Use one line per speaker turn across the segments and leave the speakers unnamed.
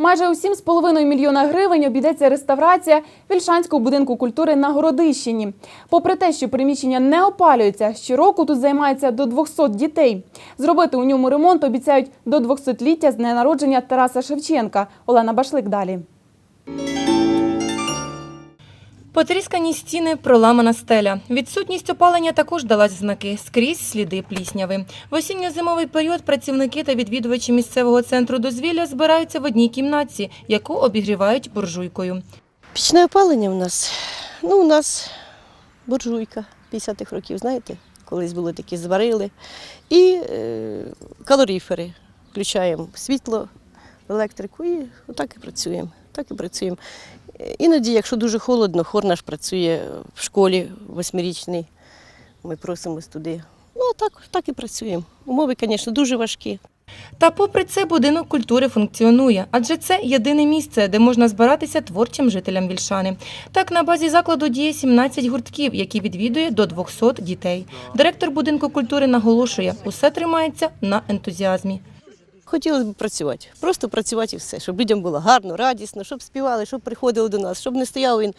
Майже у 7,5 мільйона гривень обійдеться реставрація Вільшанського будинку культури на Городищині. Попри те, що приміщення не опалюється, щороку тут займається до 200 дітей. Зробити у ньому ремонт обіцяють до 200-ліття з дня народження Тараса Шевченка. Олена Башлик далі.
Потріскані стіни, проламана стеля. Відсутність опалення також далась знаки. Скрізь сліди плісняви. В осінньо-зимовий період працівники та відвідувачі місцевого центру дозвілля збираються в одній кімнатці, яку обігрівають буржуйкою.
Пічне опалення у нас. Ну, у нас буржуйка 50-х років, знаєте, колись були такі зварили. І е, калоріфери. Включаємо світло, електрику і отак і працюємо. Так і працюємо. Е, Іноді, якщо дуже холодно, хор наш працює в школі восьмирічний. Ми просимось туди. Ну, так, так і працюємо. Умови, звісно, дуже важкі.
Та попри це будинок культури функціонує, адже це єдине місце, де можна збиратися творчим жителям Вільшани. Так, на базі закладу діє 17 гуртків, які відвідує до 200 дітей. Директор будинку культури наголошує, усе тримається на ентузіазмі.
Хотілося б працювати, просто працювати і все, щоб людям було гарно, радісно, щоб співали, щоб приходили до нас, щоб не стояв він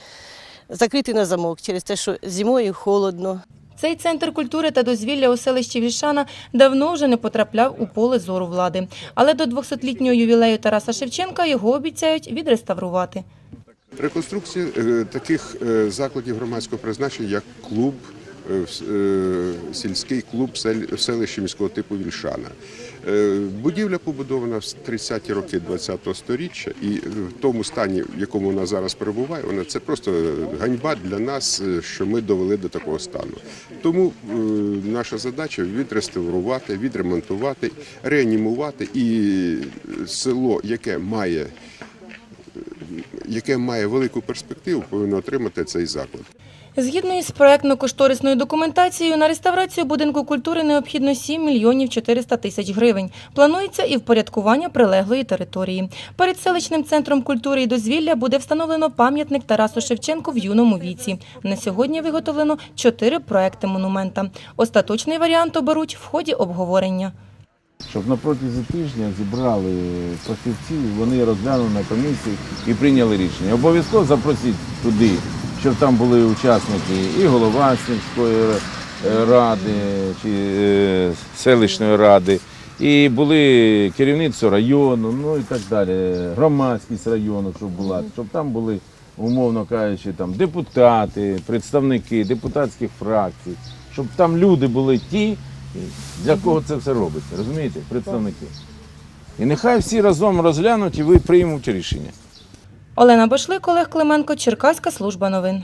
закритий на замок через те, що зимою холодно.
Цей центр культури та дозвілля у селищі Вільшана давно вже не потрапляв у поле зору влади. Але до 200-літнього ювілею Тараса Шевченка його обіцяють відреставрувати.
Реконструкція е, таких е, закладів громадського призначення, як клуб, сільський клуб в селищі міського типу Вільшана. Е, Будівля побудована в 30-ті роки ХХ століття, і в тому стані, в якому вона зараз перебуває, вона це просто ганьба для нас, е, що ми довели до такого стану. Тому е, наша задача відреставрувати, відремонтувати, реанімувати і село, яке має яке має велику перспективу, повинно отримати цей заклад.
Згідно із проектно-кошторисною документацією, на реставрацію будинку культури необхідно 7 мільйонів 400 тисяч гривень. Планується і впорядкування прилеглої території. Перед селищним центром культури і дозвілля буде встановлено пам'ятник Тарасу Шевченку в юному віці. На сьогодні виготовлено чотири проекти монумента. Остаточний варіант оберуть в ході обговорення.
щоб на протязі тижня зібрали фахівців, вони розглянули на комісії і прийняли рішення. Обов'язково запросіть туди, щоб там були учасники і голова сільської е, ради чи е, селищної ради, і були керівництво району, ну і так далі, громадськість району, щоб була, щоб там були, умовно кажучи, там депутати, представники депутатських фракцій, щоб там люди були ті, для кого це все робиться, розумієте, представники. І нехай всі разом розглянуть і ви приймуть рішення.
Олена Башлик, Олег Клименко, Черкаська служба новин.